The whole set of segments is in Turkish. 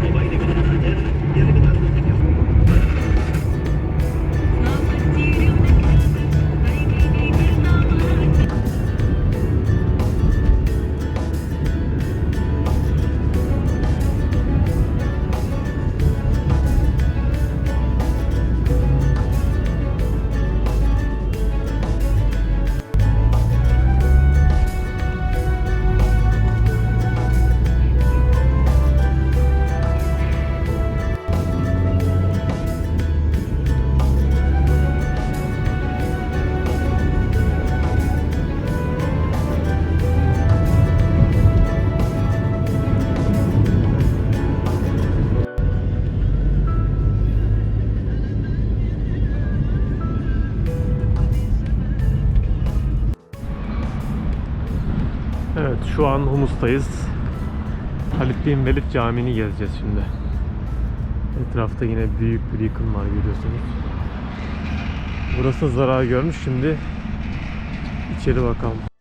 Evet şu an Humus'tayız. Halit bin Velid Camii'ni gezeceğiz şimdi. Etrafta yine büyük bir yıkım var görüyorsunuz. Burası zarar görmüş şimdi içeri bakalım.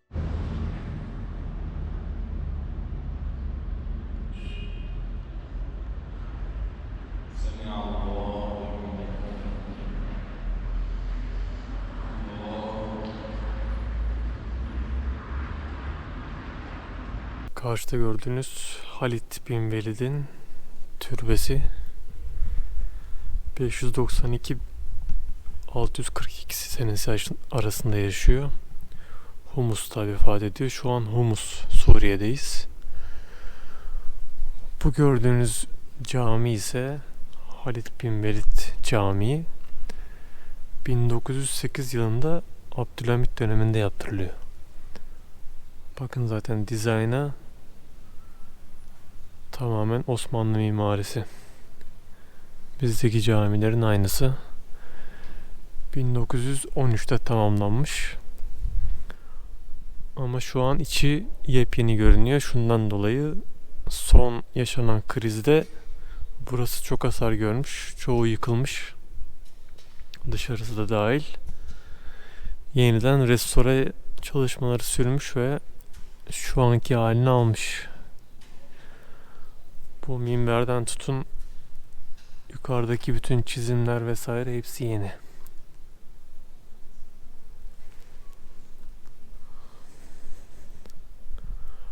Karşıda gördüğünüz Halit bin Velid'in türbesi 592 642 senesi arasında yaşıyor. Humus'ta vefat ediyor. Şu an Humus, Suriye'deyiz. Bu gördüğünüz cami ise Halit bin Velid Camii. 1908 yılında Abdülhamit döneminde yaptırılıyor. Bakın zaten dizayna tamamen Osmanlı mimarisi. Bizdeki camilerin aynısı. 1913'te tamamlanmış. Ama şu an içi yepyeni görünüyor. Şundan dolayı son yaşanan krizde burası çok hasar görmüş. Çoğu yıkılmış. Dışarısı da dahil. Yeniden restore çalışmaları sürmüş ve şu anki halini almış. Bu minberden tutun yukarıdaki bütün çizimler vesaire hepsi yeni.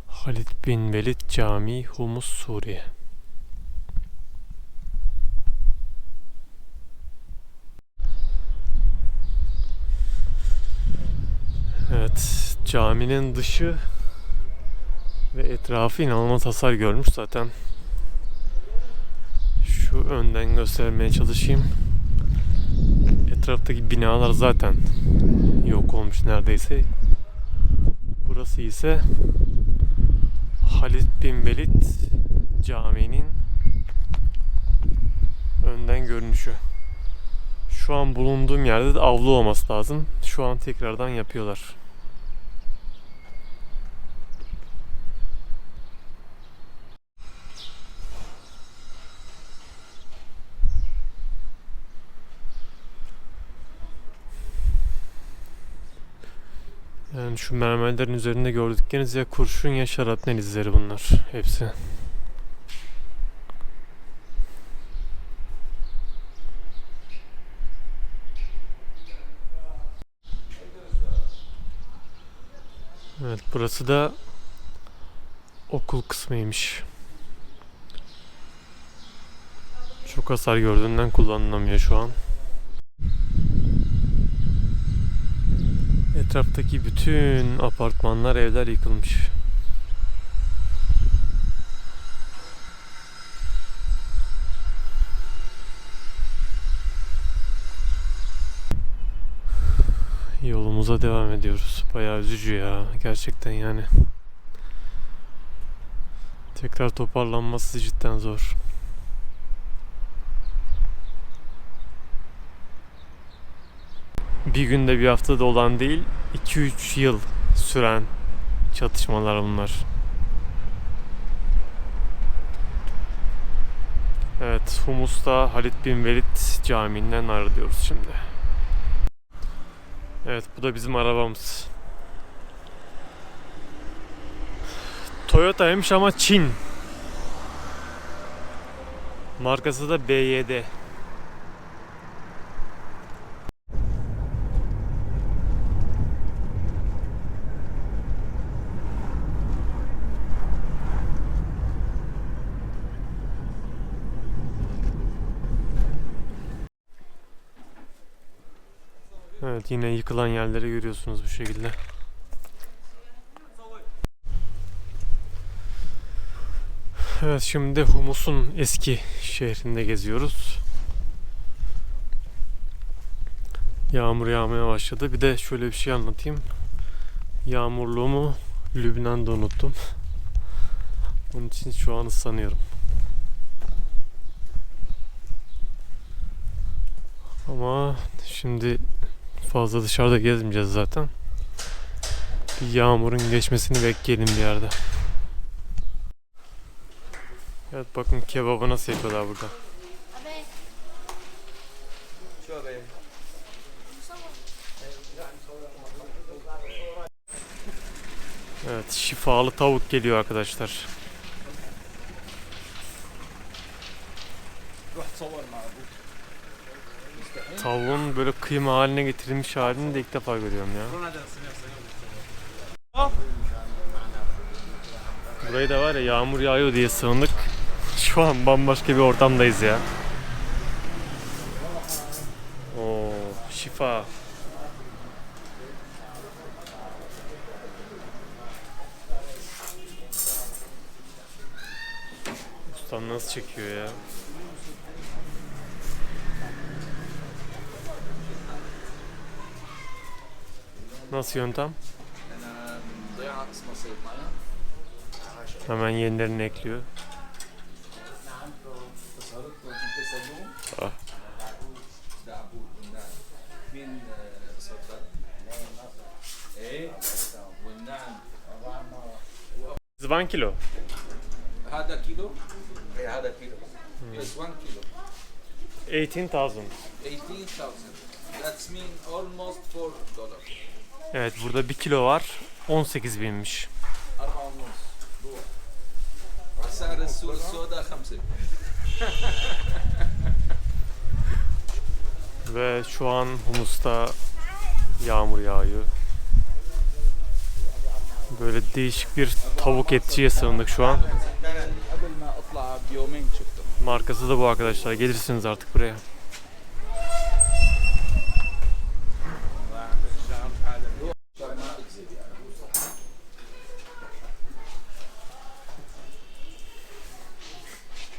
Halid bin Velid Camii Humus Suriye Evet, caminin dışı ve etrafı inanılmaz hasar görmüş zaten. Önden göstermeye çalışayım. Etraftaki binalar zaten yok olmuş neredeyse. Burası ise Halid bin Velid Camii'nin önden görünüşü. Şu an bulunduğum yerde de avlu olması lazım. Şu an tekrardan yapıyorlar. Yani şu mermerlerin üzerinde gördükleriniz ya kurşun ya şarapnel izleri bunlar hepsi. Evet burası da okul kısmıymış. Çok hasar gördüğünden kullanılamıyor şu an. Etraftaki bütün apartmanlar, evler yıkılmış. Yolumuza devam ediyoruz. Bayağı üzücü ya. Gerçekten yani. Tekrar toparlanması cidden zor. Bir günde bir haftada olan değil 2-3 yıl süren çatışmalar bunlar. Evet Humus'ta Halit bin Velid Camii'nden ayrılıyoruz şimdi. Evet bu da bizim arabamız. Toyota'ymış ama Çin. Markası da BYD. Evet yine yıkılan yerleri görüyorsunuz bu şekilde. Evet şimdi Humus'un eski şehrinde geziyoruz. Yağmur yağmaya başladı. Bir de şöyle bir şey anlatayım. Yağmurluğumu Lübnan'da unuttum. Onun için şu an ıslanıyorum. Ama şimdi fazla dışarıda gezmeyeceğiz zaten. Bir yağmurun geçmesini bekleyelim bir yerde. Evet bakın kebabı nasıl yapıyorlar burada. Evet şifalı tavuk geliyor arkadaşlar. Tavuğun böyle kıyma haline getirilmiş halini de ilk defa görüyorum ya. Burayı da var ya yağmur yağıyor diye sığındık. Şu an bambaşka bir ortamdayız ya. Oo, şifa. Ustam nasıl çekiyor ya? Nasıl yöntem? ضيعة اسمها صيد مية Hemen yenilerini ekliyor. صارت انت سلوم آه. دعبول والنعم مين آه، صدق ايه والنعم 1 kilo. هذا كيلو ايه هذا كيلو yes 1 كيلو 18,000. 18000 that's mean almost 4 دولار Evet burada 1 kilo var. 18 binmiş. Ve şu an Humus'ta yağmur yağıyor. Böyle değişik bir tavuk etçiye sığındık şu an. Markası da bu arkadaşlar. Gelirsiniz artık buraya.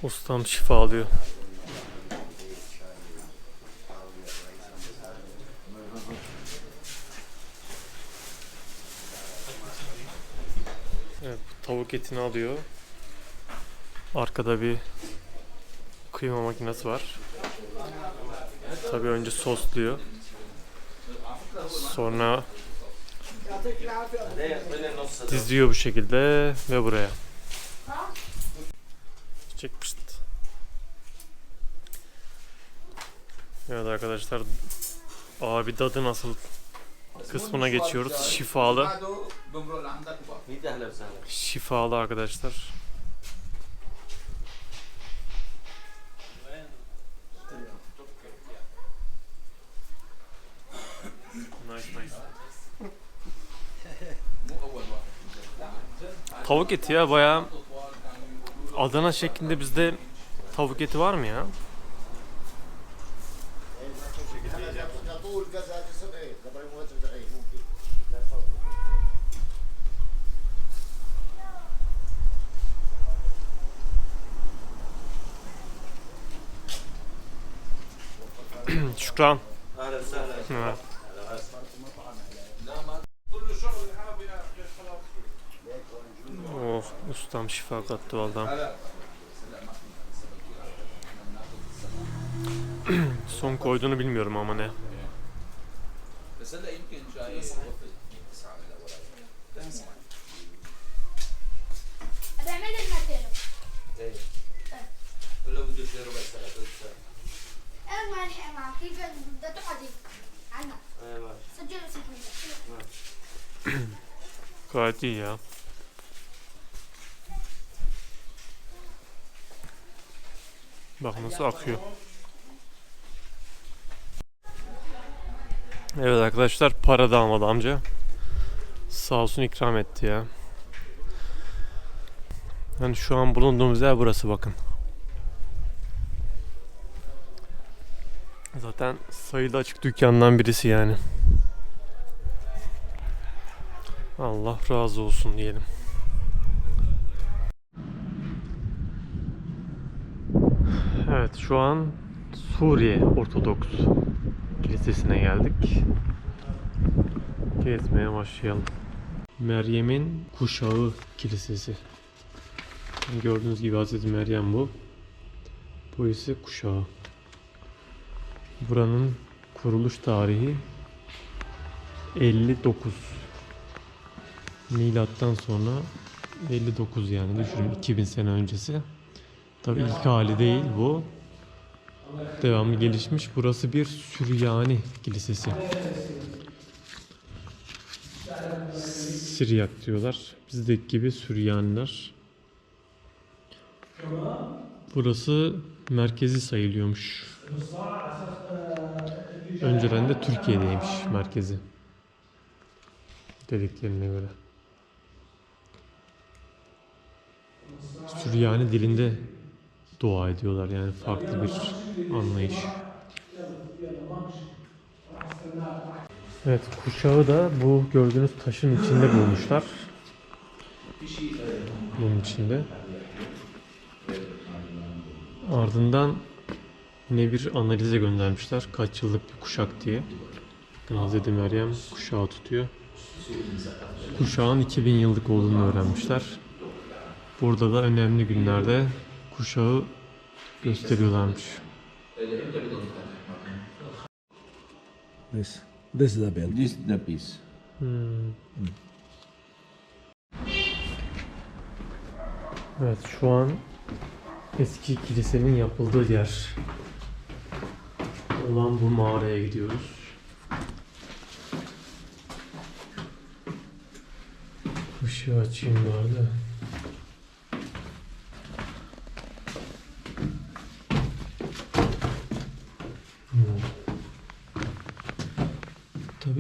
Ustam şifa alıyor. Evet, tavuk etini alıyor. Arkada bir kıyma makinesi var. Tabii önce sosluyor. Sonra diziyor bu şekilde ve buraya. Evet arkadaşlar abi dadı nasıl kısmına geçiyoruz. Şifalı. Şifalı arkadaşlar. Tavuk eti ya bayağı Adana şeklinde bizde tavuk eti var mı ya? طول كذا جسم ايه قبل موتر ايه ممكن Şükran. اهلا وسهلا Evet. كل شغل العربي خلاص Oh ustam şifa kattı vallahi. هلا Son koyduğunu bilmiyorum ama ne. تصدق يمكن جاي تسعة من الأول؟ بعمل الماتيرو إيه. طيب. ولا بده يصير ربع ساعة ثلاث ساعة إيه ما الحق معك كيف بده تقعدي؟ عنا. إيه ماشي. سجل اسمك ماشي. قاعدية Machen wir. Evet arkadaşlar para da almadı amca. Sağ olsun ikram etti ya. Yani şu an bulunduğumuz yer burası bakın. Zaten sayılı açık dükkandan birisi yani. Allah razı olsun diyelim. Evet şu an Suriye Ortodoks Kilisesi'ne geldik. Gezmeye başlayalım. Meryem'in Kuşağı Kilisesi. Gördüğünüz gibi Hazreti Meryem bu. Bu ise kuşağı. Buranın kuruluş tarihi 59. Milattan sonra 59 yani düşünün 2000 sene öncesi. Tabii ilk hali değil bu. Devamlı gelişmiş. Burası bir Süryani kilisesi. Siryak diyorlar. Bizdeki gibi Süryaniler. Burası merkezi sayılıyormuş. Önceden de Türkiye'deymiş merkezi. Dediklerine göre. Süryani dilinde dua ediyorlar yani farklı bir anlayış. Evet kuşağı da bu gördüğünüz taşın içinde bulmuşlar. Bunun içinde. Ardından yine bir analize göndermişler. Kaç yıllık bir kuşak diye. Hz. Meryem kuşağı tutuyor. Kuşağın 2000 yıllık olduğunu öğrenmişler. Burada da önemli günlerde kuşağı gösteriyorlarmış. This. This is the bell. This is the piece. Hmm. Evet şu an eski kilisenin yapıldığı yer olan bu mağaraya gidiyoruz. Işığı açayım bari de. Hmm.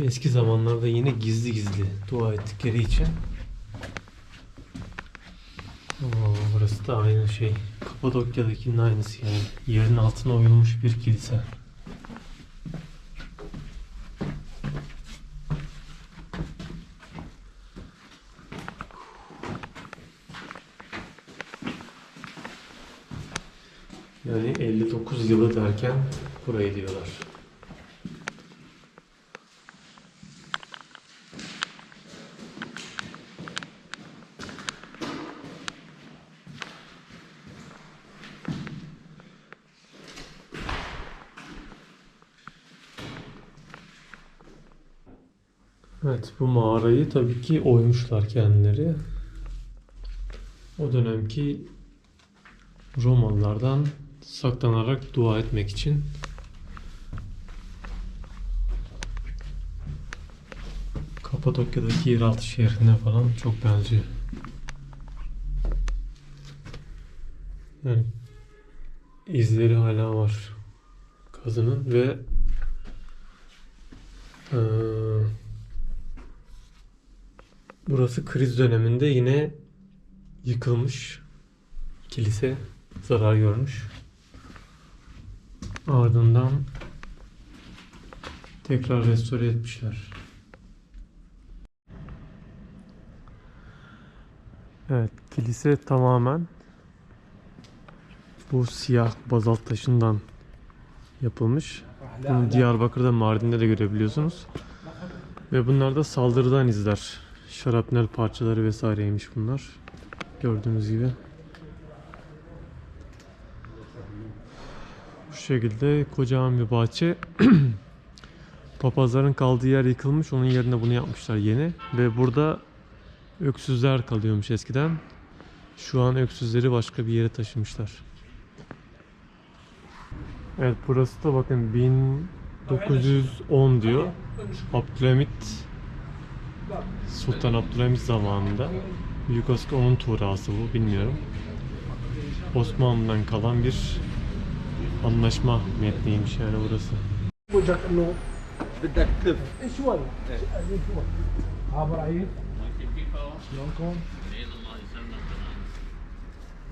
Tabii eski zamanlarda yine gizli gizli dua ettikleri için. Oo, burası da aynı şey. Kapadokya'dakinin aynısı yani. Yerin altına oyulmuş bir kilise. Yani 59 yılı derken burayı diyorlar. Evet bu mağarayı tabii ki oymuşlar kendileri. O dönemki Romalılardan saklanarak dua etmek için Kapadokya'daki yeraltı şehrine falan çok benziyor. Yani izleri hala var kazının ve eee, burası kriz döneminde yine yıkılmış kilise zarar görmüş. Ardından tekrar restore etmişler. Evet, kilise tamamen bu siyah bazalt taşından yapılmış. Bunu Diyarbakır'da, Mardin'de de görebiliyorsunuz. Ve bunlar da saldırıdan izler. Şarapnel parçaları vesaireymiş bunlar. Gördüğünüz gibi. Bu şekilde kocaman bir bahçe. Papazların kaldığı yer yıkılmış. Onun yerine bunu yapmışlar yeni. Ve burada öksüzler kalıyormuş eskiden. Şu an öksüzleri başka bir yere taşımışlar. Evet burası da bakın 1910 diyor. Abdülhamit Sultan Abdülhamit zamanında. Büyük Osman onun tuğrası bu bilmiyorum. Osmanlı'dan kalan bir anlaşma metniymiş yani burası. وجهك انه بدك تلف شوي شوي عبر عيد شلونكم؟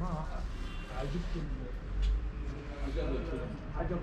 ما عجبت ال- عجب